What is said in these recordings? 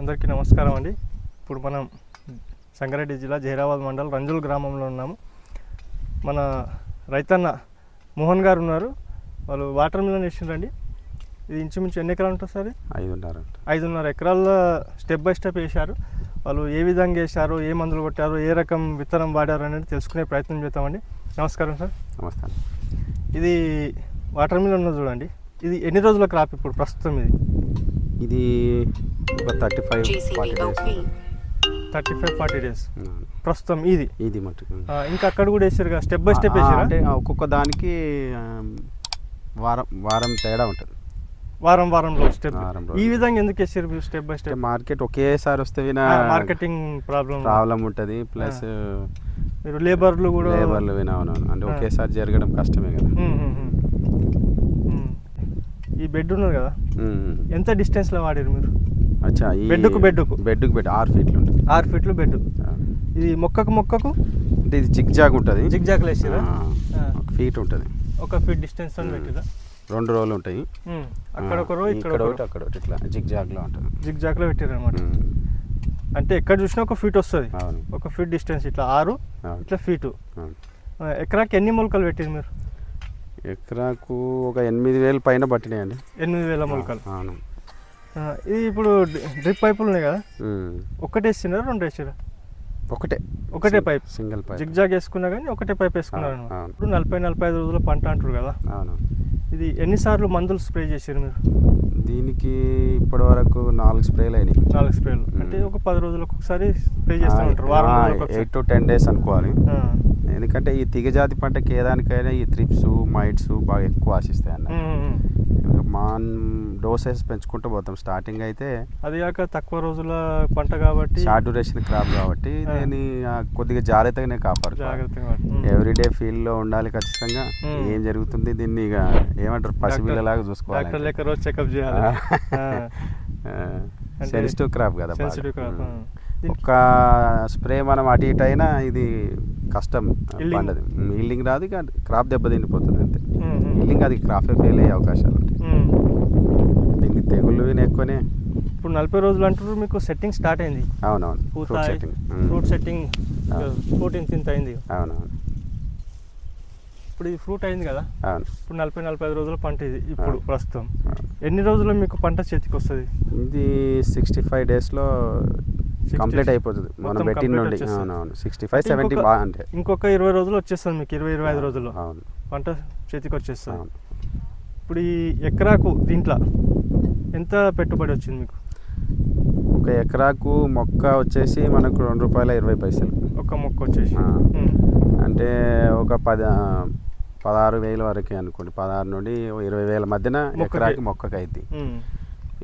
అందరికీ నమస్కారం అండి. ఇప్పుడు మనం సంగారెడ్డి జిల్లా జహీరాబాద్ మండల్ రంజుల్ గ్రామంలో ఉన్నాము. మన రైతన్న మోహన్ గారు ఉన్నారు. వాళ్ళు వాటర్ మిలన్ వేసిండ్రండి. ఇది ఇంచుమించు ఎన్ని ఎకరాలు ఉంటుంది సార్? ఐదున్నర ఐదున్నర ఎకరాల్లో స్టెప్ బై స్టెప్ వేశారు. వాళ్ళు ఏ విధంగా వేశారు ఏ మందులు కొట్టారు ఏ రకం విత్తనం వాడారు అనేది తెలుసుకునే ప్రయత్నం చేద్దామండి. నమస్కారం సార్. నమస్తే ఇది వాటర్ మిలన్ ఉన్నది చూడండి. ఇది ఎన్ని రోజుల క్రాప్ ఇప్పుడు ప్రస్తుతం ఇది? ఇది ఒక thirty five forty. Days thirty five forty days ప్రస్తుతం ఇది. ఇది మట్టుకు ఆ, ఇంకా అక్కడ కూడా వేసారు కదా స్టెప్ బై స్టెప్ వేసారా? అంటే ఒక్కొక్క దానికి వారం వారం తేడా ఉంటుంది. వారం వారంలో స్టెప్ వారం ఈ. విధంగా ఎందుకు వేసారు మీరు స్టెప్ బై స్టెప్ మార్కెట్ ఒకేసారి వస్తే వినా మార్కెటింగ్ ప్రాబ్లం ప్రాబ్లం ఉంటుంది. ప్లస్ మీరు లేబర్లు కూడా లేబర్లు వినా అవునవును అంటే. ఒకేసారి జరగడం కష్టమే కదా. ఈ బెడ్ ఉన్నది కదా. ఎంత డిస్టెన్స్లో వాడారు మీరు? అచ్చా ఈ బెడ్డుకు బెడ్డుకు. బెడ్డుకు బెడ్ ఆరు ఫీట్లు ఉంటుంది. ఆరు ఫీట్లు బెడ్. ఇది మొక్కకు మొక్కకు? అంటే ఇది జిగ్ జాగ్ ఉంటుంది జిగ్ జాగ్లు వేసారా ఆ, ఒక ఫీట్ ఉంటుంది. ఒక ఫీట్ డిస్టెన్స్ పెట్టిరా రెండు రోజులు ఉంటాయి. అక్కడ ఒక రో ఇక్కడ ఇక్కడ ఒక ఒకటి అక్కడ ఒకటి ఇట్లా జిగ్ జాగ్లో ఉంటుంది. జిగ్ జాగ్లో పెట్టారు అనమాట. అంటే ఎక్కడ చూసినా ఒక ఫీట్ వస్తుంది. ఒక ఫీట్ డిస్టెన్స్ ఇట్లా ఆరు. ఇట్లా ఫీటు. ఎకరాకి ఎన్ని మొలకలు పెట్టారు మీరు? ఎకరాకు ఒక ఎనిమిది వేలు పైన పట్టినాయండి. ఎనిమిది వేల మొలకలు. అవును. ఇది ఇప్పుడు డ్రిప్ పైపులు ఉన్నాయి కదా. ఒకటి వేసినారా రెండు వేసారా? ఒకటే. ఒకటే pipe. Single pipe. Zig zag వేసుకున్నా కానీ ఒకటే పైప్ వేసుకున్నారు. ఇప్పుడు నలభై నలభై ఐదు రోజుల పంట అంటారు కదా? అవును. ఇది ఎన్నిసార్లు మందులు స్ప్రే చేశారు మీరు? దీనికి ఇప్పటి వరకు నాలుగు స్ప్రేలు అయినాయి. నాలుగు స్ప్రేలు. అంటే ఒక పది రోజులకు ఒకసారి స్ప్రే చేస్తూ ఉంటారు వారం. ఎయిట్ టు టెన్ డేస్ అనుకోవాలి. ఎందుకంటే ఈ తీగజాతి పంటకి ఏ దానికైనా ఈ త్రిప్స్ మైట్స్ బాగా ఎక్కువ ఆశిస్తాయి అన్న. మా డోసెస్ పెంచుకుంటూ పోతాం. స్టార్టింగ్ అయితే అది కాక తక్కువ రోజుల పంట కాబట్టి షార్ట్ డ్యూరేషన్ క్రాప్ కాబట్టి. దీన్ని కొద్దిగా జాగ్రత్తగానే మ్మ్. ఎవ్రీడే ఫీల్డ్లో ఉండాలి ఖచ్చితంగా. ఏం జరుగుతుంది దీన్ని ఇక ఏమంటారు? పసిపిల్లలాగా చూసుకోవాలి. డాక్టర్ లెక్క రోజు చెకప్ చేయాలి. సెన్సిటివ్ క్రాప్ కదా. Sensitive crop. ఒక్క స్ప్రే మనం అటు ఇటు అయినా ఇది కష్టం. పండదు. ఇల్లింగ్ రాదు ఇక క్రాప్ దెబ్బతిండిపోతుంది అంతే. ఇల్లింగ్ అది క్రాపే ఫెయిల్ అయ్యే అవకాశాలు విని ఎక్కువనే. ఇప్పుడు నలభై రోజులు అంటారు మీకు సెట్టింగ్ స్టార్ట్ అయింది. అవునవును పూత ఫ్రూట్ సెట్టింగ్ ఫ్రూట్ సెట్టింగ్ ఆ. ఫోర్టీన్త్ ఇంత అయింది. అవునవును. ఇప్పుడు ఇది ఫ్రూట్ అయింది కదా? అవును. ఇప్పుడు నలభై నలభై ఐదు రోజుల పంట ఇది ఇప్పుడు. ప్రస్తుతం. ఎన్ని రోజుల్లో మీకు పంట చేతికి వస్తుంది? ఇది సిక్స్టీ ఫైవ్ డేస్లో 60 కంప్లీట్ అయిపోతుంది. మనం పెట్టిన నుండి. అవునవును సిక్స్టీ ఫైవ్ సెవెంటీ అంటే ఇంకొక ఇరవై రోజులు వచ్చేస్తుంది మీకు ఇరవై ఇరవై ఐదు రోజుల్లో. అవును. పంట చేతికి వచ్చేస్తుంది. అవును. ఇప్పుడు ఈ ఎకరాకు దీంట్లో ఎంత పెట్టుబడి వచ్చింది మీకు? ఒక ఎకరాకు మొక్క వచ్చేసి మనకు రెండు రూపాయల ఇరవై పైసలు. ఒక మొక్క వచ్చేసి. అంటే ఒక పది పదహారు వేల వరకు అనుకోండి. పదహారు నుండి ఇరవై వేల మధ్యన. ఎకరాకి మొక్కకి అయింది ఉమ్.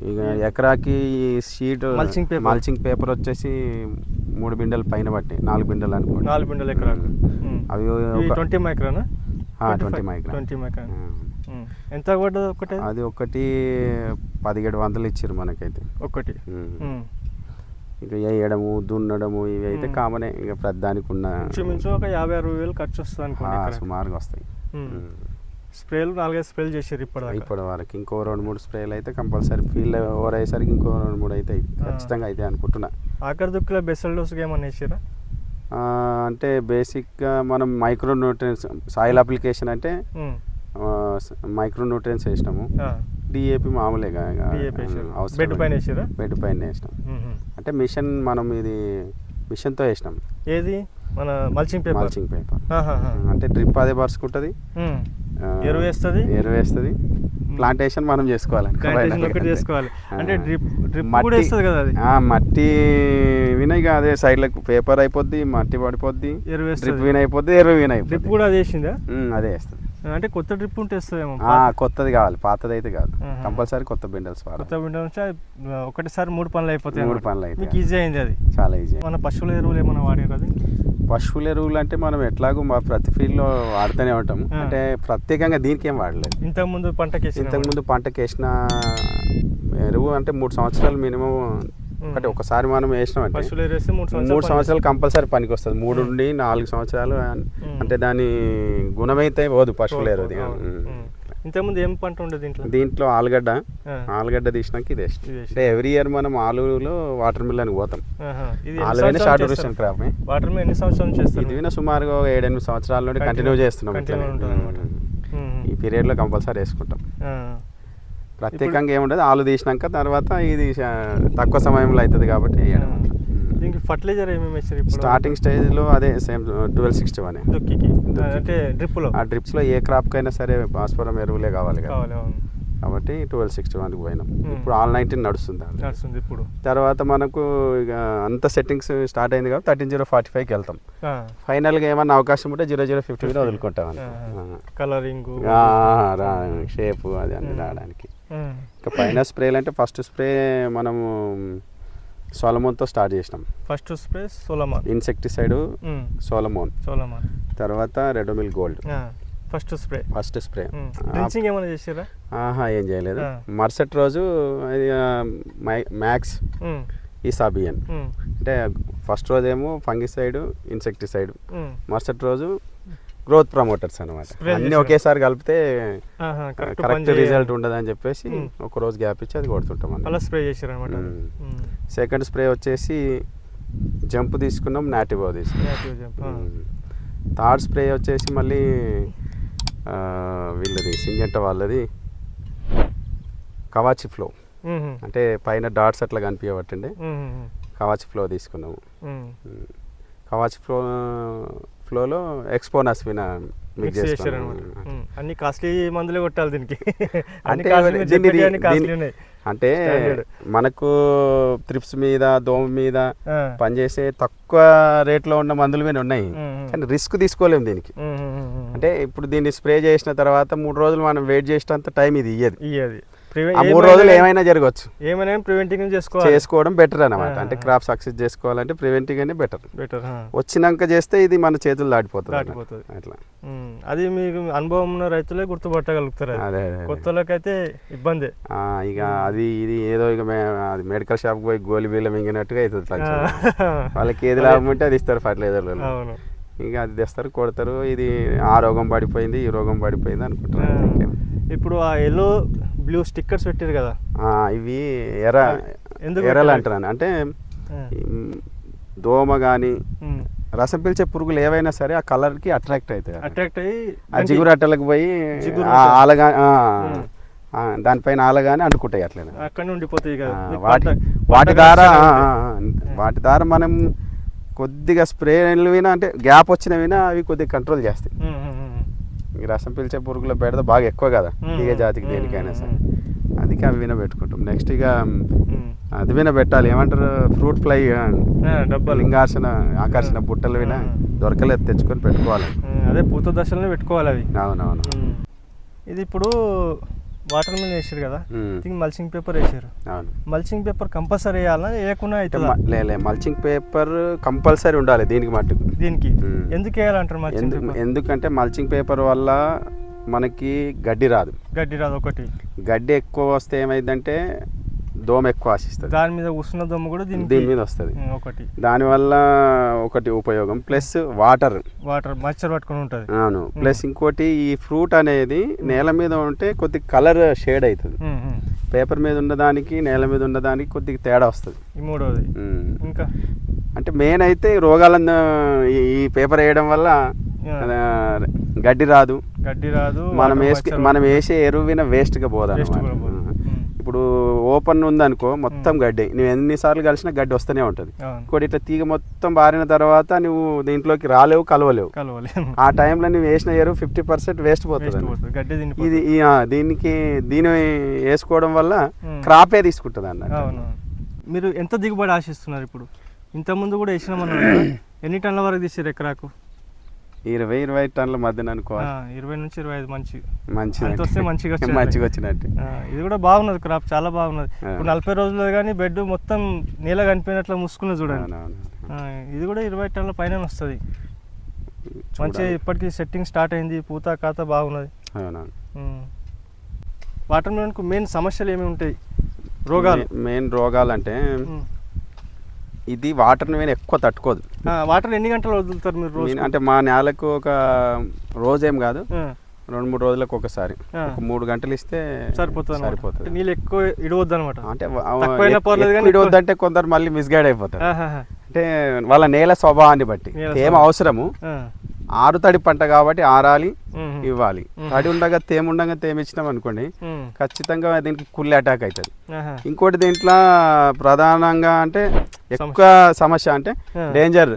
ఇక ఎకరాకి sheet Mulching paper. Mulching paper వచ్చేసి మూడు బిండలు పైన పట్టినాయి నాలుగు బిండలు అనుకోండి. నాలుగు బిండల ఎకరాకు. అవి twenty మైక్రానా? Twenty micron twenty micron. ఎంత పడ్డది ఒకటే అది ఒకటి పదిహేడు వందలు ఇచ్చారు మనకైతే ఒకటి. ఇక వేయడము దున్నడము ఇవి అయితే. కామనే ఇక ప్రతిదానికి ఉన్న ఇంచుమించు ఒక యాభై అరవై వేలు ఖర్చు వస్తుంది అనుకోండి. సుమారుగా వస్తాయి. స్ప్రేలు నాలుగైదు స్ప్రేలు చేశారు ఇప్పటిదాకా ఇప్పటి వరకు ఇంకో రెండు మూడు స్ప్రేలు అయితే కంపల్సరీ ఫీల్డ్ ఓవర్ అయ్యేసరికి ఇంకో రెండు మూడు అయితే. ఖచ్చితంగా అయితే అనుకుంటున్నా ఆఖరి దుక్కుల బెసల్ డోస్గా ఏమన్నా వేసారా అంటే బేసిక్గా మనం మైక్రో న్యూట్రియన్స్ సాయిల్ అప్లికేషన్ అంటే. మైక్రో న్యూట్రియన్స్ వేసినాము. డిఏపి మామూలుగా. అవసరం బెడ్. పైన? బెడ్ పైన వేసినాం. అంటే మిషన్ మనం ఇది మిషన్తో వేసినాం. ఏది? మన మల్చింగ్ పేపర్? Mulching paper. అంటే డ్రిప్ అదే పరుచుకుంటుంది. ఎరువు వేస్తది? ఎరువు వేస్తుంది. ప్లాంటేషన్ మనం చేసుకోవాలి. చేసుకోవాలి. అంటే. డ్రిప్ డ్రిప్ మట్టి- వేస్తుంది కదా అది? మట్టి వినయ్ అదే సైడ్లకు పేపర్ అయిపోద్ది మట్టి పడిపోద్ది. ఎరువు డ్రిప్ విన్ అయిపోద్ది ఎరువు విన్ డ్రిప్ కూడా అది వేసిందా? అదే వేస్తుంది. అంటే కొత్త డ్రిప్ ఉంటే వేస్తుందేమో కొత్తది కావాలి పాతది అయితే కాదు. కంపల్సరీ కొత్త బిండల్స్ కొత్త విండో ఆ, ఒకటేసారి మూడు పనులు అయిపోతాయి మూడు. పనులు అయితాయి. మీకు ఈజీ అయింది అది చాలా ఈజీ మన పశువుల ఎరువులు ఏమైనా వాడారు అది పశువుల ఎరువులు అంటే మనం ఎట్లాగో మా ప్రతి ఫీల్డ్లో వాడుతూనే ఉంటాం. అంటే ప్రత్యేకంగా దీనికి ఏం వాడలేదు ఇంతకు ముందు ఇంతకుముందు పంటకి వేసిన ఎరువు అంటే మూడు సంవత్సరాలు మినిమం ఒకటి ఒకసారి మనం వేసినాం అంటే ఎరువు మూడు సంవత్సరాలు కంపల్సరీ పనికి వస్తుంది మూడు. నుండి నాలుగు సంవత్సరాలు అన్-. అంటే దాని గుణమైతే పోదు పశువుల. ఉమ్. ఇంతకుముందు ఏం పంట ఉండేది దీంట్లో? దీంట్లో ఆలుగడ్డ. ఆలుగడ్డ తీసినాక ఇది. అంటే ఎవ్రీ ఇయర్ మనం ఆలులో వాటర్ మిల్లన్కి పోతాం. ఆహా. ఇది ఆలుగానే షార్ట్ డ్యూరేషన్ క్రాప్ వాటర్ మీద ఎన్ని సంవత్సరాల నుంచి చేస్తారు? ఇది విన సుమారుగా ఏడెనిమిది సంవత్సరాల నుండి కంటిన్యూ చేస్తున్నాం. ఈ పీరియడ్లో కంపల్సరీ వేసుకుంటాం. ప్రత్యేకంగా ఏముండదు ఆలు తీసినాక తర్వాత ఇది తక్కువ సమయంలో అవుతుంది కాబట్టి వేయడం. దీనికి ఫర్టిలైజర్ ఏమేమి స్టార్టింగ్ స్టేజ్లో అదే సేమ్ ట్వెల్వ్ సిక్స్టీ వన్ అంటే డ్రిప్లో. ఆ డ్రిప్స్లో ఏ క్రాప్కైనా సరే భాస్వరం ఎరువులే కావాలి కదా. కాబట్టి ట్వెల్వ్ సిక్స్టీ వన్కి పోయినాం. ఇప్పుడు ఆల్ నైన్టీన్ నడుస్తుంది. నడుస్తుంది ఇప్పుడు. తర్వాత మనకు ఇక అంత సెట్టింగ్స్ స్టార్ట్ అయింది కాబట్టి థర్టీన్ జీరో ఫార్టీ ఫైవ్కి వెళ్తాం. ఫైనల్గా ఏమన్నా అవకాశం ఉంటే జీరో జీరో ఫిఫ్టీ మీద వదులుకుంటాం. కలరింగ్ షేప్ అది అన్ని రావడానికి. ఇంకా పైన స్ప్రేలు అంటే ఫస్ట్ స్ప్రే మనము సోలమోన్తో స్టార్ట్ చేసినాం. First spray Solomon. Insecticide Solomon. Solomon. తర్వాత Ridomil gold. First spray. First spray. Drenching ఏమైనా చేసారా ఆహా ఏం చేయలేదు. మరుసటి రోజు మ్యాక్స్ ఈసాబియన్ అంటే ఫస్ట్ రోజు ఏమో ఫంగిసైడ్ ఇన్సెక్టిసైడ్. మరుసటి రోజు గ్రోత్ ప్రమోటర్స్ అనమాట అన్ని. ఒకేసారి కలిపితే కరెక్ట్ రిజల్ట్ ఉండదని చెప్పేసి. ఒక రోజు గ్యాప్ ఇచ్చి అది కొడుతుంటాం అలా స్ప్రే చేసారు అనమాట. సెకండ్ స్ప్రే వచ్చేసి జంప్ తీసుకున్నాం నాటివో తీసుకున్నాం. థర్డ్ స్ప్రే వచ్చేసి మళ్ళీ వీళ్ళది సింజంట వాళ్ళది కవాచి ఫ్లో అంటే పైన డాట్స్ అట్లా కనిపించబట్టండి. కవాచి ఫ్లో తీసుకున్నాము. కవాచి ఫ్లో ఫ్లోలో ఎక్స్పోనస్ విన మిక్స్ చేశారు అనమాట అన్ని కాస్ట్లీ మందులే కొట్టాలి దీనికి అంటే అంటే. మనకు త్రిప్స్ మీద దోమ మీద. పనిచేసే తక్కువ రేట్లో ఉన్న మందులు మీద ఉన్నాయి. కానీ రిస్క్ తీసుకోలేము దీనికి. అంటే ఇప్పుడు దీన్ని స్ప్రే చేసిన తర్వాత మూడు రోజులు మనం వెయిట్ చేసేంత టైం ఇది ఇయ్యదు ఇయ్యది ఆ మూడు రోజులు ఏమైనా జరగవచ్చు. ఏమైనా ప్రివెంటింగ్ చేసుకోవాలి. చేసుకోవడం బెటర్ అనమాట. అంటే క్రాప్ సక్సెస్ చేసుకోవాలంటే ప్రివెంటింగ్ అనే బెటర్ బెటర్ వచ్చినాక చేస్తే ఇది మన చేతులు దాటిపోతుంది దాటిపోతుంది. అట్లా. అది మీకు అనుభవం ఉన్న రైతులే గుర్తుపట్టగలుగుతారు అది. అదే అదే, అదే. కొత్త వాళ్ళకైతే ఇబ్బంది ఇక అది ఇది ఏదో ఇక అది మెడికల్ షాప్కి పోయి గోలి బిల్ల మింగినట్టుగా అవుతుంది వాళ్ళకి ఏది లాభం ఉంటే అది ఇస్తారు ఫర్టిలైజర్లు ఇక అది తెస్తారు కొడతారు. ఇది ఆ రోగం పడిపోయింది ఈ రోగం పడిపోయింది అనుకుంటారు. ఇప్పుడు ఆ ఎల్లో బ్లూ స్టిక్కర్స్ పెట్టారు కదా ఇవి ఎర్ర ఎందుకు ఎర్రలు పెట్టారు? అంటారు అంటే దోమ కానీ. రసం పీల్చే పురుగులు ఏవైనా సరే ఆ కలర్కి అట్రాక్ట్ అవుతాయి అట్రాక్ట్ అయ్యి ఆ జిగురు అట్టలకు పోయి. ఆలగా దానిపైన ఆలగానే అంటుకుంటాయి అట్లనే అక్కడనే ఉండిపోతాయి వాటి వాటి ద్వారా వాటి ద్వారా మనం కొద్దిగా స్ప్రేలు వినా అంటే గ్యాప్ వచ్చిన వినా అవి కొద్దిగా కంట్రోల్ చేస్తాయి. ఈ రసం పీల్చే పురుగుల బెడద బాగా ఎక్కువ కదా. తీగ జాతికి. దేనికైనా సరే. అందుకే అవి విన పెట్టుకుంటాం నెక్స్ట్ ఇక. అది విన పెట్టాలి ఏమంటారు ఫ్రూట్ ఫ్లై డబ్బాలు లింగార్చన ఆకర్షణ బుట్టలు విన. దొరకలేదు తెచ్చుకొని పెట్టుకోవాలి అదే పూత దశలోనే పెట్టుకోవాలి అవి అవునవును. ఇది ఇప్పుడు వాటర్ మీద వేసారు కదా. దీనికి మల్చింగ్ పేపర్ వేసారు మల్చింగ్ పేపర్ కంపల్సరీ వేయాలా వేయకుండా అంటే అవుతుందా? మ- లే లే మల్చింగ్ పేపర్ కంపల్సరీ ఉండాలి దీనికి మట్టుకు. దీనికి. ఎందుకు వేయాలంటారు మల్చింగ్ ఎందుకంటే మల్చింగ్ పేపర్ వల్ల మనకి గడ్డి రాదు. గడ్డి రాదు ఒకటి. గడ్డి ఎక్కువ వస్తే ఏమైందంటే దోమ ఎక్కువ ఆశిస్తుంది. దాని మీద ఉష్ణ దమ్ము కూడా దీనికి దీని మీద వస్తుంది. ఒకటి. దానివల్ల ఒకటి ఉపయోగం ప్లస్ వాటర్. వాటర్ మచ్చర్ పట్టుకొని ఉంటుంది. అవును. ప్లస్ ఇంకోటి ఈ ఫ్రూట్ అనేది నేల మీద ఉంటే కొద్ది కలర్ షేడ్ అవుతుంది పేపర్ మీద ఉన్నదానికి నేల మీద ఉన్నదానికి కొద్దిగా తేడా వస్తుంది. ఉమ్. ఇంకా? అంటే మెయిన్ అయితే రోగాలను ఈ పేపర్ వేయడం వల్ల గడ్డి రాదు. గడ్డి రాదు మనం మచ్చర్ మనం వేసే ఎరువిన వేస్ట్గా పోదు. ఇప్పుడు ఓపెన్ ఉందనుకో మొత్తం గడ్డి. నువ్వు ఎన్నిసార్లు కలిసినా గడ్డి వస్తూనే ఉంటుంది. ఇంకోటి ఇట్లా తీగ మొత్తం బారిన తర్వాత నువ్వు దీంట్లోకి రాలేవు కలవలేవు. కలవాలి ఆ టైంలో నువ్వు వేసిన ఎరువు ఫిఫ్టీ పర్సెంట్ వేస్ట్ పోతుంది. ఇది దీనికి దీని వేసుకోవడం వల్ల. క్రాపే తీసుకుంటుంది అవును. మీరు ఎంత దిగుబడి ఆశిస్తున్నారు ఇప్పుడు? ఇంతకుముందు కూడా కదా. ఎన్ని టన్నుల వరకు తీసారు ఎకరాకు? ఇరవై ఇరవై టన్నుల మధ్యన అనుకో. ఇరవై నుంచి ఇరవై ఐదు మంచి. మంచిది అంత వస్తే మంచిగా. మంచిగా వచ్చినట్టు. ఇది కూడా బాగున్నది క్రాప్ చాలా బాగున్నది. ఇప్పుడు నలభై రోజులు కానీ బెడ్ మొత్తం నీళ్ళ కనిపోయినట్లు మూసుకున్నది చూడండి. ఇది కూడా ఇరవై టన్నుల పైన వస్తుంది. మంచిగా. ఇప్పటికి సెట్టింగ్ స్టార్ట్ అయింది పూత కాత బాగున్నది. వాటర్ మిలన్కు మెయిన్ సమస్యలు ఏమి ఉంటాయి? రోగాలు. మెయిన్- రోగాలంటే ఉమ్. ఇది వాటర్ మీద ఎక్కువ తట్టుకోదు. వాటర్ ఎన్ని గంటలు వదులుతారు మీరు రోజు అంటే మా నేలకు ఒక రోజేం కాదు. రెండు మూడు రోజులకు ఒకసారి. ఒక మూడు గంటలు ఇస్తే సరిపోతుంది. సరిపోతుంది. అంటే నీళ్ళు ఎక్కువ ఇడవద్దు అనమాట అంటే ఎక్కువ ఇడవద్దంటే కొందరు మళ్ళీ మిస్గైడ్ అయిపోతారు. అంటే వాళ్ళ నేల స్వభావాన్ని బట్టి. తేమ స్వభావం. అవసరము. ఆరుతడి పంట కాబట్టి ఆరాలి ఇవ్వాలి. తడి ఉండగా తేమ ఉండగా తేమ ఇచ్చినాం అనుకోండి ఖచ్చితంగా దీనికి కుళ్ళి అటాక్ అవుతుంది. ఇంకోటి దీంట్లో ప్రధానంగా అంటే ఎక్కువ సమస్య అంటే. డేంజర్.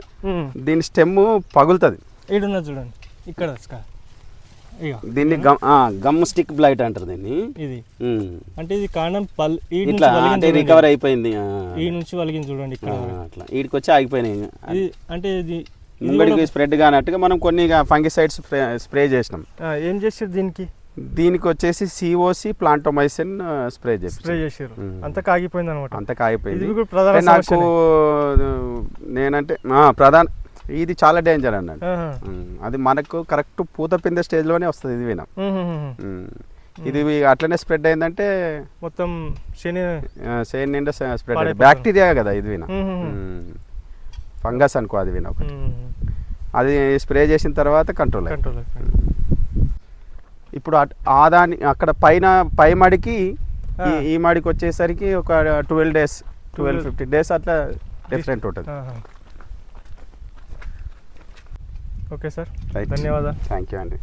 దీని స్టెమ్ పగులుతుంది. ఈడున్నది చూడండి. ఇక్కడ దీన్ని గమ్ స్టిక్ బ్లైట్ అంటారు దీన్ని. ఇది. అంటే ఇది కాండం పల్ ఇట్లా అంటే. రికవర్ అయిపోయింది. ఈ నుంచి వలిగింది చూడండి ఇక్కడ. అట్లా. వీడికి వచ్చి ఆగిపోయినాయి. ఇది అంటే ఇది ముంగడికి స్ప్రెడ్ కానట్టుగా మనం కొన్ని ఫంగిసైడ్స్ స్ప్రే చేసినాం. ఏం చేసారు దీనికి? దీనికి వచ్చేసి సిఓసి ప్లాంటోమైసిన్ స్ప్రే చేసి స్ప్రే చేసారు. అంతా కాగిపోయింది. అనమాట అంత అంటే నాకు సమస్యనే. నేనంటే ప్రధాన ఇది చాలా డేంజర్ అన్నాడు. అది మనకు కరెక్ట్ పూత పిందే స్టేజ్లోనే వస్తుంది ఇది వినా. ఇది అట్లనే స్ప్రెడ్ అయిందంటే మొత్తం శని సేన్ నిండా స్ప్రెడ్. బ్యాక్టీరియా కదా ఇది వినా. ఫంగస్ అనుకో అది వినా ఒకటి. అది స్ప్రే చేసిన తర్వాత కంట్రోల్ కంట్రోల్. ఇప్పుడు అట్- ఆ దాని అక్కడ పైన పై మడికి. ఈ- మడికి వచ్చేసరికి ఒక twelve days twelve 12 fifteen days అట్లా డిఫరెంట్ ఉంటుంది. Okay sir. ధన్యవాదాలు. థ్యాంక్ యూ అండి.